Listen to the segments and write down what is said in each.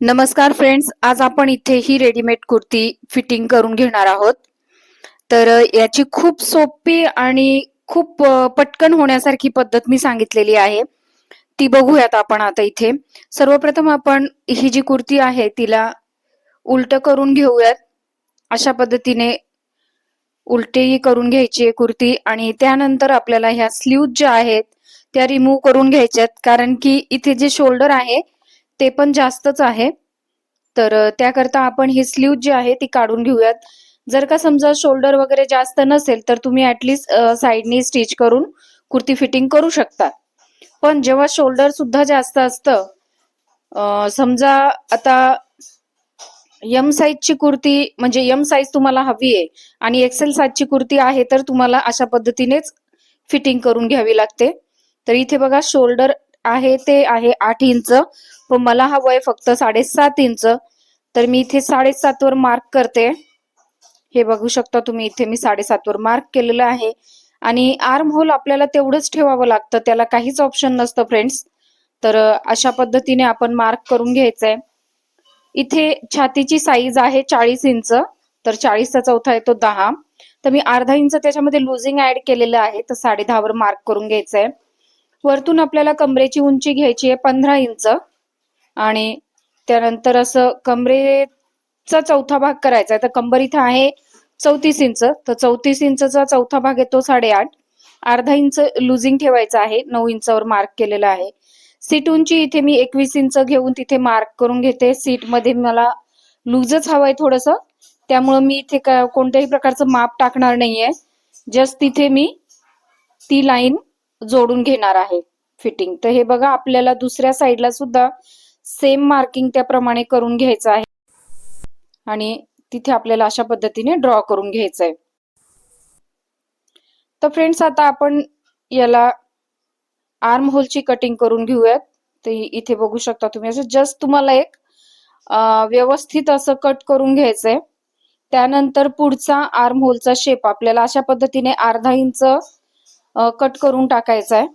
नमस्कार फ्रेंड्स आज आपण इथे ही रेडीमेड कुर्ती फिटिंग करून घेणार आहोत. तर याची खूप सोपी आणि खूप पटकन होण्यासारखी पद्धत मी सांगितलेली आहे. ती बघूयात आपण आता इथे. सर्वप्रथम आपण ही जी कुर्ती आहे तिला उलट करून घेऊयात. अशा पद्धतीने उलटी करून घ्यायची आहे कुर्ती आणि त्यानंतर आपल्याला ह्या स्लीव ज्या आहेत त्या रिमूव्ह करून घ्यायच्यात. कारण की इथे जे शोल्डर आहे ते पण जास्तच आहे. तर त्याकरता आपण ही स्लीव जी आहे ती काढून घेऊयात. जर का समजा शोल्डर वगैरे जास्त नसेल तर तुम्ही ऍटलिस्ट साईडनी स्टिच करून कुर्ती फिटिंग करू शकता. पण जेव्हा शोल्डर सुद्धा जास्त असतं समजा आता यम साईजची कुर्ती म्हणजे यम साईज तुम्हाला हवी आहे आणि एक्सेल साईजची कुर्ती आहे तर तुम्हाला अशा पद्धतीनेच फिटिंग करून घ्यावी लागते. तर इथे बघा शोल्डर आहे ते आहे आठ इंच. व मला हवंय फक्त साडेसात इंच. तर मी इथे साडेसात वर मार्क करते. हे बघू शकता तुम्ही इथे मी साडेसात वर मार्क केलेलं आहे. आणि आर्म होल आपल्याला तेवढंच ठेवावं लागतं त्याला काहीच ऑप्शन नसतं फ्रेंड्स तर अशा पद्धतीने आपण मार्क करून घ्यायचंय. इथे छातीची साईज आहे चाळीस इंच तर चाळीसचा चौथा येतो दहा. तर मी अर्धा इंच त्याच्यामध्ये लुझिंग ऍड केलेलं आहे तर साडे वर मार्क करून घ्यायचंय. वरतून आपल्याला कमरेची उंची घ्यायची आहे पंधरा इंच. आणि त्यानंतर असं कमरेचा चौथा भाग करायचा आहे. तर कंबर इथं आहे चौतीस इंच. तर चौतीस इंचचा चौथा भाग येतो साडेआठ. अर्धा इंच लुझिंग ठेवायचं आहे. नऊ इंचावर मार्क केलेला आहे. सीट उंची इथे मी एकवीस इंच घेऊन तिथे मार्क करून घेते. सीटमध्ये मला लूजच हवंय थोडस. त्यामुळं मी इथे कोणत्याही प्रकारचं माप टाकणार नाहीये. जस्ट तिथे मी ती लाईन जोडून घेणार आहे फिटिंग. तर हे बघा आपल्याला दुसऱ्या साईडला सुद्धा सेम मार्किंग त्याप्रमाणे करून घ्यायचं आहे. आणि तिथे आपल्याला अशा पद्धतीने ड्रॉ करून घ्यायचं आहे. तर फ्रेंड्स आता आपण याला आर्म होलची कटिंग करून घेऊयात. ते इथे बघू शकता तुम्ही. असं जस्ट तुम्हाला एक व्यवस्थित असं कट करून घ्यायचंय. त्यानंतर पुढचा आर्म होलचा शेप आपल्याला अशा पद्धतीने अर्धा इंच कट करून टाकायचा आहे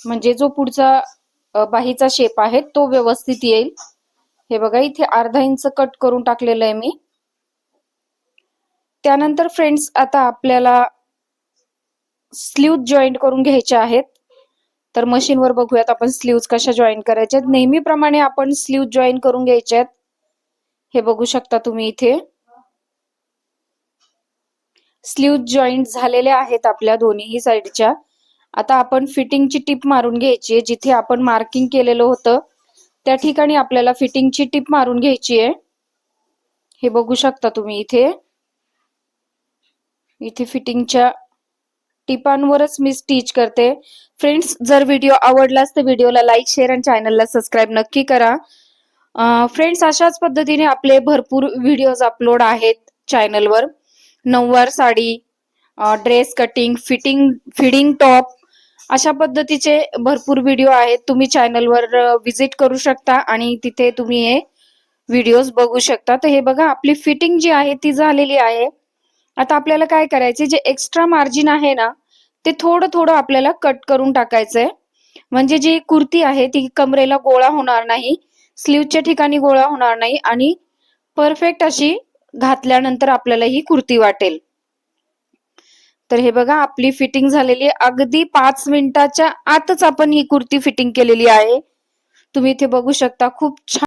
म्हणजे जो पुढचा बाहीचा शेप आहे तो व्यवस्थित येईल. हे बघा इथे अर्धा इंच कट करून टाकलेलं आहे मी. त्यानंतर फ्रेंड्स आता आपल्याला स्लीव जॉईंट करून घ्यायच्या आहेत. तर मशीनवर बघूयात आपण स्लीव्ज कशा जॉईन करायच्या आहेत नेहमीप्रमाणे आपण स्लीव जॉईन करून घ्यायच्या आहेत. हे बघू शकता तुम्ही इथे. स्लीव जॉईंट झालेल्या आहेत आपल्या दोन्हीही साईडच्या आता आपण फिटिंगची टिप मारून घ्यायची आहे. जिथे आपण मार्किंग केलेलं होतं त्या ठिकाणी आपल्याला फिटिंगची टिप मारून घ्यायची आहे. हे बघू शकता तुम्ही इथे. इथे फिटिंगच्या टिपांवरच मी स्टिच करते. फ्रेंड्स जर व्हिडिओ आवडलाच तर व्हिडिओला लाईक शेअर आणि चॅनलला सबस्क्राईब नक्की करा. फ्रेंड्स अशाच पद्धतीने आपले भरपूर व्हिडिओज अपलोड आहेत चॅनलवर. नऊवार साडी ड्रेस कटिंग फिटिंग फिडिंग टॉप अशा पद्धतीचे भरपूर व्हिडिओ आहेत. तुम्ही चॅनलवर विजिट करू शकता आणि तिथे तुम्ही हे व्हिडिओज बघू शकता. तर हे बघा आपली फिटिंग जी आहे ती झालेली आहे. आता आपल्याला काय करायचे जे एक्स्ट्रा मार्जिन आहे ना ते थोडं थोडं आपल्याला कट करून टाकायचंय. म्हणजे जी कुर्ती आहे ती कमरेला गोळा होणार नाही स्लीवच्या ठिकाणी गोळा होणार नाही आणि परफेक्ट अशी घातल्यानंतर आपल्याला ही कुर्ती वाटेल. तर हे बघा आपली फिटिंग झालेली आहे. अगदी पाच मिनिटाच्या आतच आपण ही कुर्ती फिटिंग केलेली आहे. तुम्ही इथे बघू शकता खूप छान